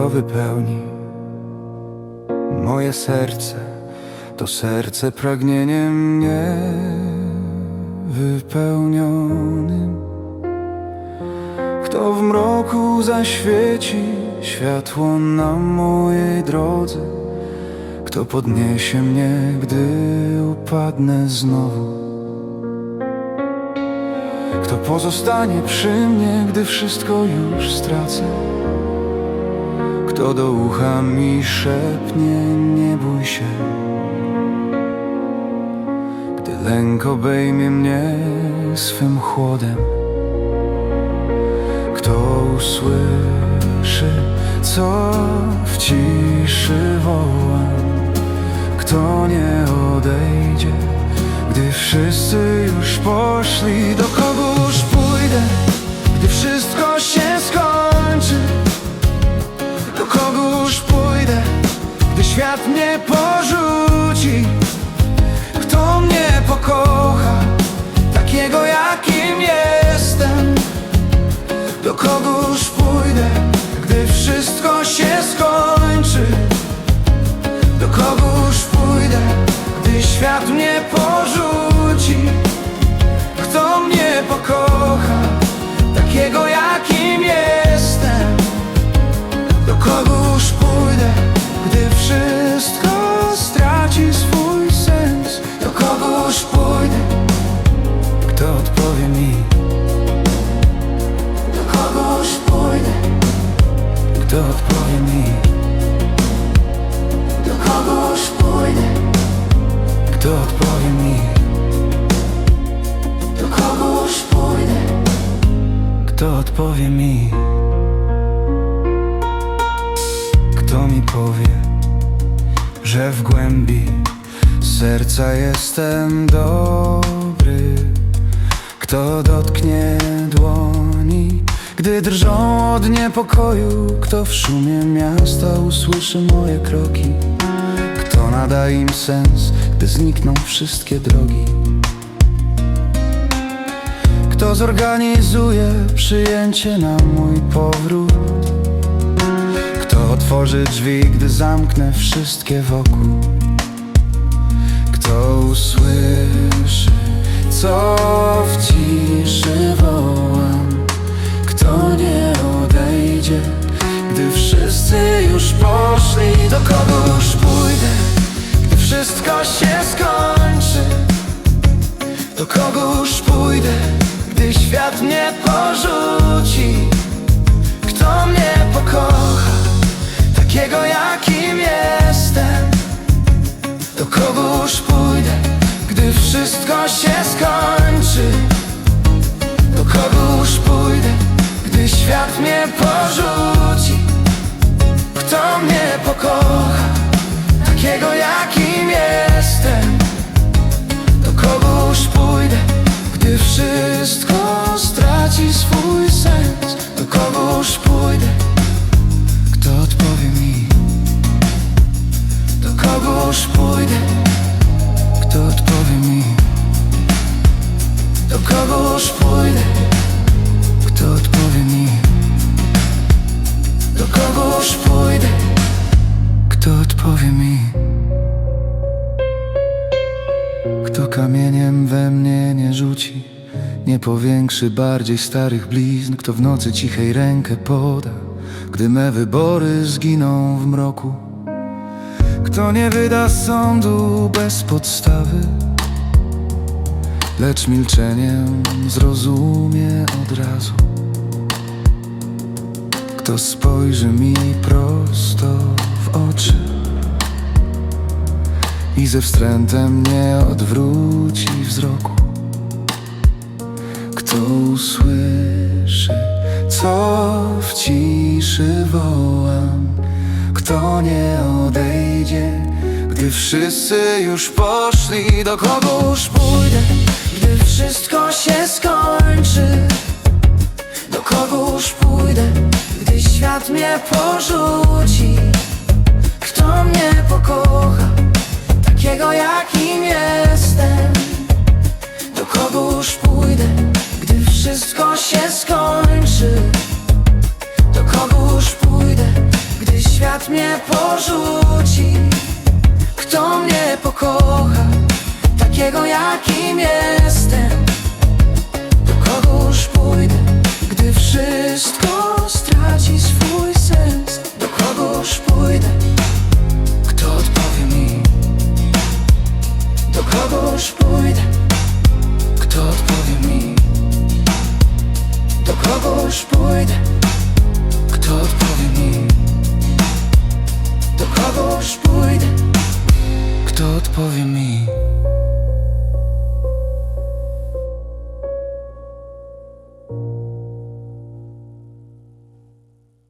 wypełni moje serce, to serce pragnieniem niewypełnionym. Kto w mroku zaświeci światło na mojej drodze, kto podniesie mnie, gdy upadnę znowu. Kto pozostanie przy mnie, gdy wszystko już stracę? Kto do ucha mi szepnie, nie bój się. Gdy lęk obejmie mnie swym chłodem Kto usłyszy, co w ciszy wołam Kto nie odejdzie, gdy wszyscy już poszli. Do kogóż pójdę, gdy wszystko się świat mnie? Kto odpowie mi? Do kogóż pójdę, kto odpowie mi? Do kogóż pójdę, kto odpowie mi? Kto mi powie, że w głębi serca jestem dobry? Kto dotknie dłoni, gdy drżą od niepokoju? Kto w szumie miasta usłyszy moje kroki? Kto nada im sens, gdy znikną wszystkie drogi? Kto zorganizuje przyjęcie na mój powrót? Kto otworzy drzwi, gdy zamknę wszystkie wokół? Kto usłyszy, co w ciszy świat mnie porzuci? Kto mnie pokocha, takiego jakim jestem? Do kogóż pójdę, gdy wszystko się skończy? Do kogóż pójdę, gdy świat mnie porzuci? Do kogóż pójdę, kto odpowie mi? Do kogóż pójdę, kto odpowie mi? Kto kamieniem we mnie nie rzuci, nie powiększy bardziej starych blizn, kto w nocy cichej rękę poda, gdy me wybory zginą w mroku. Kto nie wyda sądu bez podstawy, lecz milczeniem zrozumie od razu. Kto spojrzy mi prosto w oczy i ze wstrętem nie odwróci wzroku. Kto usłyszy, co w ciszy wołam, kto nie odejdzie, gdy wszyscy już poszli, do kogóż pójdę, gdy wszystko się skończy. Do kogóż pójdę, gdy świat mnie porzuci? Kto mnie pokocha, takiego jakim jestem? Do kogóż pójdę, gdy wszystko się skończy? Do kogóż pójdę, gdy świat mnie porzuci? Kto mnie pokocha, takiego jakim jestem? Do kogoż pójdę, gdy wszystko straci swój sens? Do kogoż pójdę, kto odpowie mi? Do kogoż pójdę, kto odpowie mi? Do kogoż pójdę, kto odpowie mi? Do kogoż pójdę, kto odpowie mi?